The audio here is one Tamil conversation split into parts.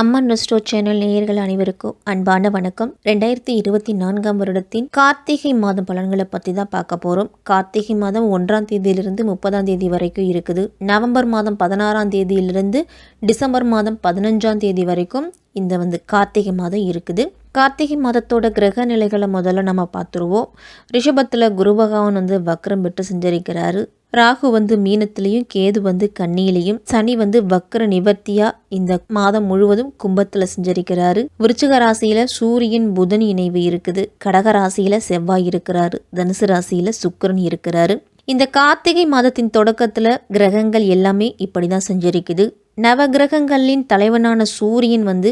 அம்மன் நெஸ்டோ சேனல் நேயர்கள் அனைவருக்கும் அன்பான வணக்கம். ரெண்டாயிரத்தி இருபத்தி நான்காம் வருடத்தின் கார்த்திகை மாதம் பலன்களை பற்றி தான் பார்க்க போகிறோம் கார்த்திகை மாதம் ஒன்றாம் தேதியிலிருந்து முப்பதாம் தேதி வரைக்கும் இருக்குது. நவம்பர் மாதம் பதினாறாம் தேதியிலிருந்து டிசம்பர் மாதம் பதினஞ்சாம் தேதி வரைக்கும் இந்த வந்து கார்த்திகை மாதம் இருக்குது. கார்த்திகை மாதத்தோட கிரக நிலைகளை முதல்ல நம்ம பார்த்துருவோம். ரிஷபத்தில் குரு பகவான் வந்து வக்ரம் விட்டு செஞ்சரிக்கிறாரு. ராகு வந்து மீனத்திலையும் கேது வந்து கண்ணியிலையும் சனி வந்து வக்கர நிவர்த்தியா இந்த மாதம் முழுவதும் கும்பத்துல செஞ்சரிக்கிறாரு. விருச்சிக ராசியில சூரியன் புதன் இணைவு இருக்குது. கடக ராசியில செவ்வாய் இருக்கிறாரு. தனுசு ராசியில சுக்கரன் இருக்கிறாரு. இந்த கார்த்திகை மாதத்தின் தொடக்கத்தில் கிரகங்கள் எல்லாமே இப்படி தான் செஞ்சிருக்குது. நவ கிரகங்களின் தலைவனான சூரியன் வந்து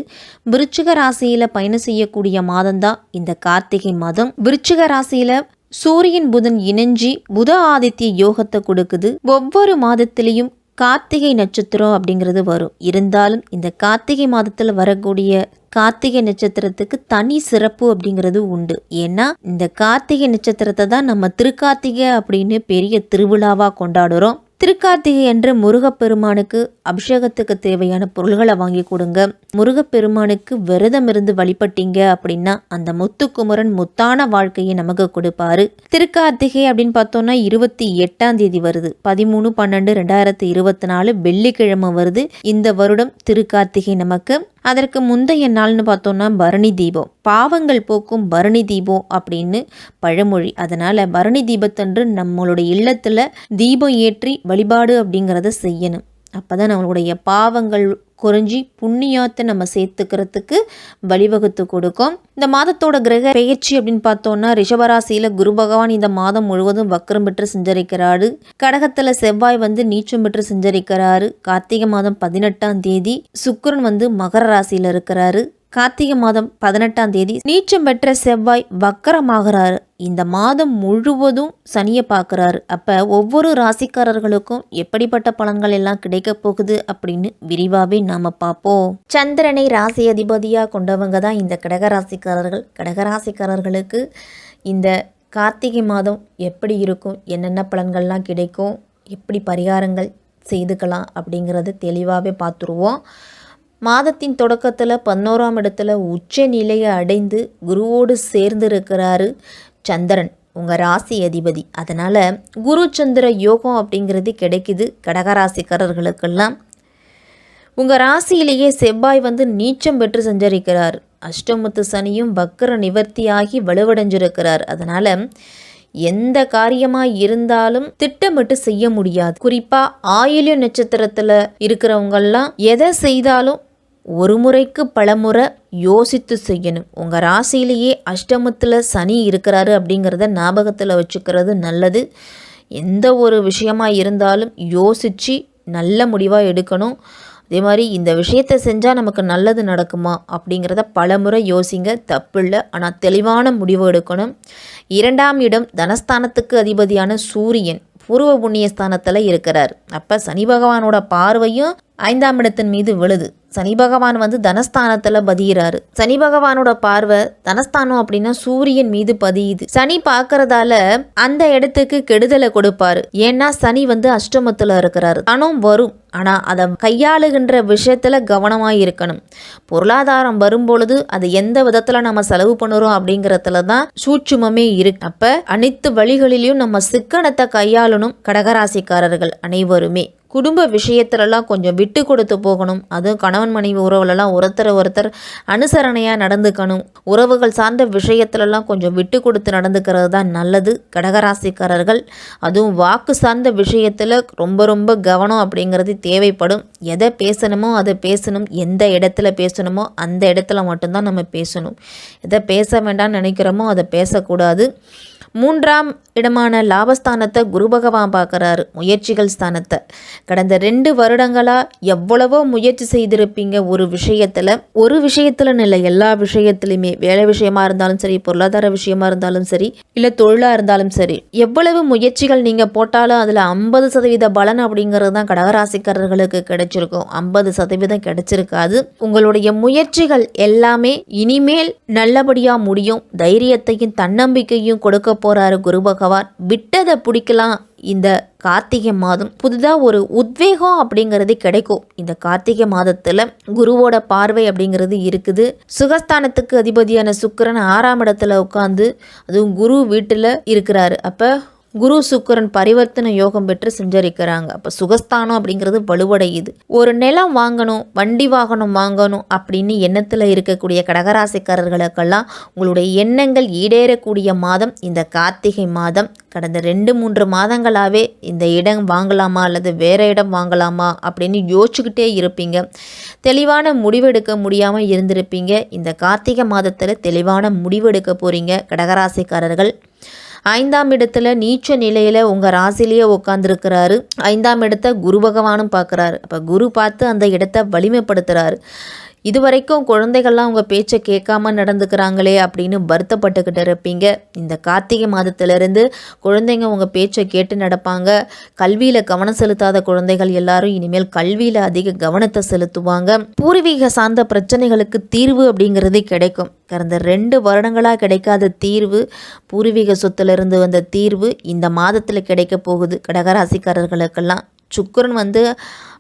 விருச்சிக ராசியில் பயணம் செய்யக்கூடிய மாதம்தான் இந்த கார்த்திகை மாதம். விருச்சிக ராசியில் சூரியன் புதன் இணைஞ்சி புத ஆதித்ய யோகத்தை கொடுக்குது. ஒவ்வொரு மாதத்திலையும் கார்த்திகை நட்சத்திரம் அப்படிங்கிறது வரும். இருந்தாலும் இந்த கார்த்திகை மாதத்தில் வரக்கூடிய கார்த்திகை நட்சத்திரத்துக்கு தனி சிறப்பு அப்படிங்கிறது உண்டு. ஏன்னா இந்த கார்த்திகை நட்சத்திரத்தை தான் நம்ம திருக்கார்த்திகை அப்படின்னு பெரிய திருவிழாவாக கொண்டாடுறோம். திருக்கார்த்திகை என்ற முருகப்பெருமானுக்கு அபிஷேகத்துக்கு தேவையான பொருள்களை வாங்கி கொடுங்க. முருகப்பெருமானுக்கு விரதம் இருந்து வழிபட்டீங்க அப்படின்னா அந்த முத்துக்குமரன் முத்தான வாழ்க்கையை நமக்கு கொடுப்பாரு. திருக்கார்த்திகை அப்படின்னு பார்த்தோம்னா இருபத்தி எட்டாம் தேதி வருது. பதிமூணு பன்னெண்டு ரெண்டாயிரத்தி இருபத்தி நாலு வெள்ளிக்கிழமை வருது. இந்த வருடம் திருக்கார்த்திகை நமக்கு அதற்கு முந்தைய நாள்னு பார்த்தோன்னா பரணி தீபம். பாவங்கள் போக்கும் பரணி தீபம் அப்படின்னு பழமொழி. அதனால் பரணி தீபத்தன்று நம்மளுடைய இல்லத்தில் தீபம் ஏற்றி வழிபாடு அப்படிங்கிறத செய்யணும். அப்போ தான் நம்மளுடைய பாவங்கள் குறைஞ்சி புண்ணியாத்தை நம்ம சேர்த்துக்கிறதுக்கு வழிவகுத்து கொடுக்கும். இந்த மாதத்தோட கிரக பெயர்ச்சி அப்படின்னு பார்த்தோம்னா ரிஷபராசியில் குரு பகவான் இந்த மாதம் முழுவதும் வக்கரம் பெற்று செஞ்சரிக்கிறாரு. கடகத்தில் செவ்வாய் வந்து நீச்சம் பெற்று செஞ்சரிக்கிறாரு. கார்த்திகை மாதம் பதினெட்டாம் தேதி சுக்கரன் வந்து மகர ராசியில் இருக்கிறாரு. கார்த்திகை மாதம் பதினெட்டாம் தேதி நீச்சம் பெற்ற செவ்வாய் வக்கரமாகிறாரு. இந்த மாதம் முழுவதும் சனியை பார்க்குறாரு. அப்போ ஒவ்வொரு ராசிக்காரர்களுக்கும் எப்படிப்பட்ட பலன்கள் எல்லாம் கிடைக்க போகுது அப்படின்னு விரிவாகவே நாம் பார்ப்போம். சந்திரனை ராசி அதிபதியாக கொண்டவங்க தான் இந்த கடகராசிக்காரர்கள். கடகராசிக்காரர்களுக்கு இந்த கார்த்திகை மாதம் எப்படி இருக்கும்? என்னென்ன பலன்கள்லாம் கிடைக்கும்? எப்படி பரிகாரங்கள் செய்துக்கலாம் அப்படிங்கிறத தெளிவாகவே பார்த்துருவோம். மாதத்தின் தொடக்கத்தில் பதினோராம் இடத்துல உச்ச நிலையை அடைந்து குருவோடு சேர்ந்திருக்கிறாரு சந்திரன் உங்கள் ராசி அதிபதி. அதனால் குரு சந்திர யோகம் அப்படிங்கிறது கிடைக்குது கடகராசிக்காரர்களுக்கெல்லாம். உங்கள் ராசியிலேயே செவ்வாய் வந்து நீச்சம் பெற்று சஞ்சரிக்கிறார். அஷ்டமுத்து சனியும் வக்கர நிவர்த்தியாகி வலுவடைஞ்சிருக்கிறார். அதனால் எந்த காரியமாக இருந்தாலும் திட்டமிட்டு செய்ய முடியாது. குறிப்பாக ஆயில்ய நட்சத்திரத்தில் இருக்கிறவங்கெல்லாம் எதை செய்தாலும் ஒரு முறைக்கு பலமுறை யோசித்து செய்யணும். உங்கள் ராசியிலேயே அஷ்டமத்தில் சனி இருக்கிறாரு அப்படிங்கிறத ஞாபகத்தில் வச்சுக்கிறது நல்லது. எந்த ஒரு விஷயமாக இருந்தாலும் யோசித்து நல்ல முடிவாக எடுக்கணும். அதே மாதிரி இந்த விஷயத்தை செஞ்சால் நமக்கு நல்லது நடக்குமா அப்படிங்கிறத பலமுறை யோசிங்க. தப்பில்லை ஆனால் தெளிவான முடிவு எடுக்கணும். இரண்டாம் இடம் தனஸ்தானத்துக்கு அதிபதியான சூரியன். பூர்வ புண்ணிய ஸ்தானத்தில் இருக்கிறார். அப்போ சனி பகவானோட பார்வையும் ஐந்தாம் இடத்தின் மீது விழுது. சனி பகவான் வந்து தனஸ்தானத்தில் பதிகிறாரு சனி பகவானோட பார்வை தனஸ்தானம் அப்படின்னா சூரியன் மீது பதியுது. சனி பார்க்கறதால அந்த இடத்துக்கு கெடுதலை கொடுப்பாரு. ஏன்னா சனி வந்து அஷ்டமத்தில் இருக்கிறாரு. பணம் வரும். ஆனால் அதை கையாளுகின்ற விஷயத்தில் கவனமாக இருக்கணும். பொருளாதாரம் வரும்பொழுது அது எந்த விதத்தில் நம்ம செலவு பண்ணுறோம் அப்படிங்கிறதுல தான் சூட்சுமமே இருக்கு. அப்போ அனைத்து வழிகளிலையும் நம்ம சிக்கனத்தை கையாளணும் கடகராசிக்காரர்கள் அனைவருமே. குடும்ப விஷயத்துலலாம் கொஞ்சம் விட்டு கொடுத்து போகணும். அதுவும் கணவன் மனைவி உறவுலலாம் ஒருத்தர் ஒருத்தர் அனுசரணையாக நடந்துக்கணும். உறவுகள் சார்ந்த விஷயத்துலலாம் கொஞ்சம் விட்டு கொடுத்து நடந்துக்கிறது தான் நல்லது. கடகராசிக்காரர்கள் அதுவும் வாக்கு சார்ந்த விஷயத்தில் ரொம்ப ரொம்ப கவனம் அப்படிங்கிறது தேவைப்படும். எதை பேசணுமோ அதை பேசணும். எந்த இடத்துல பேசணுமோ அந்த இடத்துல மட்டும்தான் நம்ம பேசணும். எதை பேச வேண்டாம்னு நினைக்கிறோமோ அதை பேசக்கூடாது. மூன்றாம் இடமான லாபஸ்தானத்தை குரு பகவான் பார்க்குறாரு. முயற்சிகள் ஸ்தானத்தை. கடந்த ரெண்டு வருடங்களாக எவ்வளவோ முயற்சி செய்திருப்பீங்க. ஒரு விஷயத்தில் ஒரு விஷயத்தில் இல்லை எல்லா விஷயத்துலையுமே வேலை விஷயமா இருந்தாலும் சரி பொருளாதார விஷயமா இருந்தாலும் சரி இல்லை தொழிலாக இருந்தாலும் சரி எவ்வளவு முயற்சிகள் நீங்கள் போட்டாலும் அதில் ஐம்பது சதவீத பலன் அப்படிங்கிறது தான் கடகராசிக்காரர்களுக்கு கிடைச்சிருக்கும். ஐம்பது சதவீதம் கிடைச்சிருக்காது. உங்களுடைய முயற்சிகள் எல்லாமே இனிமேல் நல்லபடியாக முடியும். தைரியத்தையும் தன்னம்பிக்கையும் கொடுக்க போகிறாரு குரு பகவான். விட்டதை பிடிக்கலாம் இந்த கார்த்திகை மாதம். புதுதாக ஒரு உத்வேகம் அப்படிங்கிறது கிடைக்கும். இந்த கார்த்திகை மாதத்தில் குருவோட பார்வை அப்படிங்கிறது இருக்குது. சுகஸ்தானத்துக்கு அதிபதியான சுக்கரன் ஆறாம் இடத்துல உட்காந்து அதுவும் குரு வீட்டில் இருக்கிறாரு. அப்போ குரு சுக்கிரன் பரிவர்த்தனை யோகம் பெற்று செஞ்சரிக்கிறாங்க. அப்போ சுகஸ்தானம் அப்படிங்கிறது வலுவடையுது. ஒரு நிலம் வாங்கணும் வண்டி வாகனம் வாங்கணும் அப்படின்னு எண்ணத்தில் இருக்கக்கூடிய கடகராசிக்காரர்களுக்கெல்லாம் உங்களுடைய எண்ணங்கள் ஈடேறக்கூடிய மாதம் இந்த கார்த்திகை மாதம். கடந்த ரெண்டு மூன்று மாதங்களாகவே இந்த இடம் வாங்கலாமா அல்லது வேறு இடம் வாங்கலாமா அப்படின்னு யோசிச்சுக்கிட்டே இருப்பீங்க. தெளிவான முடிவெடுக்க முடியாமல் இருந்திருப்பீங்க. இந்த கார்த்திகை மாதத்தில் தெளிவான முடிவெடுக்க போகிறீங்க கடகராசிக்காரர்கள் ஐந்தாம் இடத்துல நீச்ச நிலையில் உங்கள் ராசிலேயே உட்காந்துருக்கிறாரு ஐந்தாம் இடத்த குரு பகவானும் பார்க்குறாரு. அப்போ குரு பார்த்து அந்த இடத்த வலிமைப்படுத்துகிறாரு இது வரைக்கும் குழந்தைகள்லாம் உங்கள் பேச்சை கேட்காம நடந்துக்கிறாங்களே அப்படின்னு வருத்தப்பட்டுக்கிட்டு இருப்பீங்க. இந்த கார்த்திகை மாதத்திலிருந்து குழந்தைங்க உங்கள் பேச்சை கேட்டு நடப்பாங்க. கல்வியில் கவனம் செலுத்தாத குழந்தைகள் எல்லாரும் இனிமேல் கல்வியில் அதிக கவனத்தை செலுத்துவாங்க. பூர்வீக சார்ந்த பிரச்சனைகளுக்கு தீர்வு அப்படிங்கிறது கிடைக்கும். கடந்த ரெண்டு வருடங்களாக கிடைக்காத தீர்வு பூர்வீக சொத்துலேருந்து வந்த தீர்வு இந்த மாதத்தில் கிடைக்க போகுது. கடகராசிக்காரர்களுக்கெல்லாம் சுக்கரன் வந்து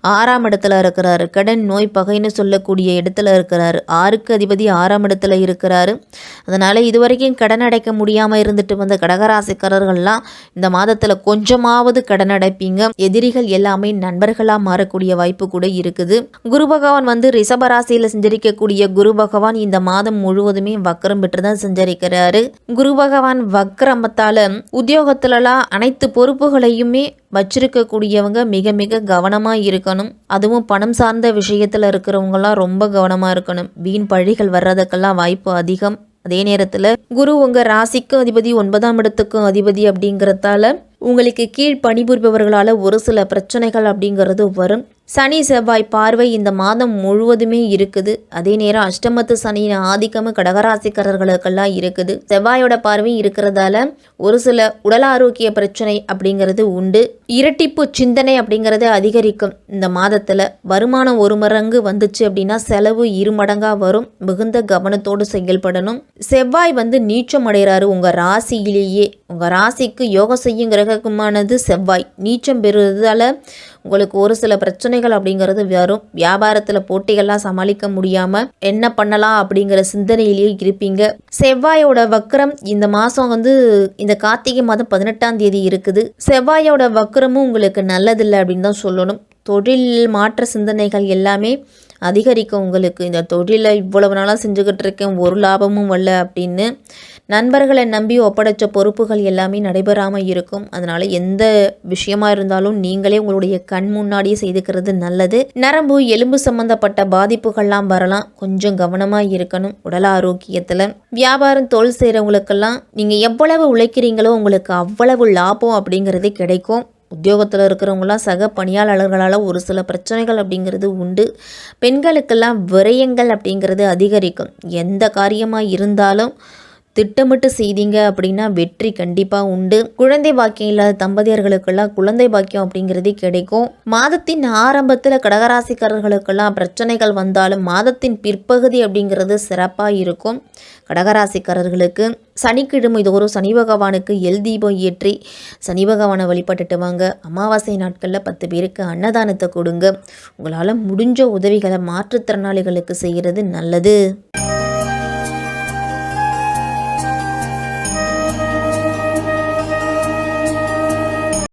ஆறாம் இடத்துல இருக்கிறாரு. கடன் நோய் பகைன்னு சொல்லக்கூடிய இடத்துல இருக்கிறாரு. ஆறுக்கு அதிபதி ஆறாம் இடத்துல இருக்கிறாரு. அதனால் இது வரைக்கும் கடன் அடைக்க முடியாமல் இருந்துட்டு வந்த கடகராசிக்காரர்கள்லாம் இந்த மாதத்தில் கொஞ்சமாவது கடன் அடைப்பீங்க. எதிரிகள் எல்லாமே நண்பர்களாக மாறக்கூடிய வாய்ப்பு கூட இருக்குது. குரு பகவான் வந்து ரிஷபராசியில் செஞ்சரிக்கக்கூடிய குரு பகவான் இந்த மாதம் முழுவதுமே வக்கரம் பெற்று தான் செஞ்சரிக்கிறாரு. குரு பகவான் வக்கரமத்தால் உத்தியோகத்துலலாம் அனைத்து பொறுப்புகளையுமே வச்சிருக்கக்கூடியவங்க மிக மிக கவனமாக இருக்கணும் அதுவும் பணம் சார்ந்த விஷயத்தில் இருக்கிறவங்களாம் ரொம்ப கவனமாக இருக்கணும். வீண் பழிகள் வர்றதுக்கெல்லாம் வாய்ப்பு அதிகம். அதே நேரத்தில் குரு உங்கள் ராசிக்கும் அதிபதி ஒன்பதாம் இடத்துக்கும் அதிபதி அப்படிங்கிறதால உங்களுக்கு கீழ் பணிபுரிபவர்களால் ஒரு சில பிரச்சனைகள் அப்படிங்கிறது வரும். சனி செவ்வாய் பார்வை இந்த மாதம் முழுவதுமே இருக்குது. அதே நேரம் அஷ்டமத்து சனியின் ஆதிக்கமும் கடகராசிக்காரர்களுக்கெல்லாம் இருக்குது. செவ்வாயோட பார்வை இருக்கிறதால ஒரு சில உடல் ஆரோக்கிய பிரச்சனை அப்படிங்கிறது உண்டு. இரட்டிப்பு சிந்தனை அப்படிங்கிறது அதிகரிக்கும். இந்த மாதத்தில் வருமானம் ஒரு மடங்கு வந்துச்சு அப்படின்னா செலவு இரு மடங்காக வரும். மிகுந்த கவனத்தோடு செயல்படணும். செவ்வாய் வந்து நீச்சம் அடைகிறாரு. உங்கள் ராசியிலேயே. உங்கள் ராசிக்கு யோகம் செய்யுங்கிற கிரகமானது செவ்வாய். நீச்சம் பெறுவதால் உங்களுக்கு ஒரு சில பிரச்சனைகள் அப்படிங்கிறது வரும். வியாபாரத்தில் போட்டிகள்லாம் சமாளிக்க முடியாமல் என்ன பண்ணலாம் அப்படிங்கிற சிந்தனையிலேயே இருப்பீங்க. செவ்வாயோட வக்கரம் இந்த மாதம் வந்து இந்த கார்த்திகை மாதம் பதினெட்டாம் தேதி இருக்குது. செவ்வாயோட வக்கரமும் உங்களுக்கு நல்லதில்லை அப்படின்னு தான் சொல்லணும். தொழில் மாற்ற சிந்தனைகள் எல்லாமே அதிகரிக்கும் உங்களுக்கு. இந்த தொழிலை இவ்வளவு நாளாக செஞ்சுக்கிட்டு இருக்கேன் ஒரு லாபமும் வரல அப்படின்னு நண்பர்களை நம்பி ஒப்படைச்ச பொறுப்புகள் எல்லாமே நடைபெறாமல் இருக்கும். அதனால் எந்த விஷயமா இருந்தாலும் நீங்களே உங்களுடைய கண் முன்னாடியே செய்துக்கிறது நல்லது. நரம்பு எலும்பு சம்பந்தப்பட்ட பாதிப்புகள்லாம் வரலாம். கொஞ்சம் கவனமாக இருக்கணும். உடல் ஆரோக்கியத்தில் வியாபாரம் தொழில் செய்கிறவங்களுக்கெல்லாம் நீங்கள் எவ்வளவு உழைக்கிறீங்களோ உங்களுக்கு அவ்வளவு லாபம் அப்படிங்கிறது கிடைக்கும். உத்தியோகத்தில் இருக்கிறவங்களாம் சக பணியாளர்களால் ஒரு சில பிரச்சனைகள் அப்படிங்கிறது உண்டு. பெண்களுக்கெல்லாம் விரயங்கள் அப்படிங்கிறது அதிகரிக்கும். எந்த காரியமாக இருந்தாலும் திட்டமிட்டு செய்தீங்க அப்படின்னா வெற்றி கண்டிப்பாக உண்டு. குழந்தை பாக்கியம் இல்லாத தம்பதியர்களுக்கெல்லாம் குழந்தை பாக்கியம் அப்படிங்கிறதே கிடைக்கும். மாதத்தின் ஆரம்பத்தில் கடகராசிக்காரர்களுக்கெல்லாம் பிரச்சனைகள் வந்தாலும் மாதத்தின் பிற்பகுதி அப்படிங்கிறது சிறப்பாக இருக்கும். கடகராசிக்காரர்களுக்கு சனிக்கிழமை தோறும் சனி பகவானுக்கு எல் தீபம் ஏற்றி சனி பகவானை வழிபட்டுட்டு வாங்க. அமாவாசை நாட்களில் பத்து பேருக்கு அன்னதானத்தை கொடுங்க. உங்களால் முடிஞ்ச உதவிகளை மாற்றுத்திறனாளிகளுக்கு செய்கிறது நல்லது.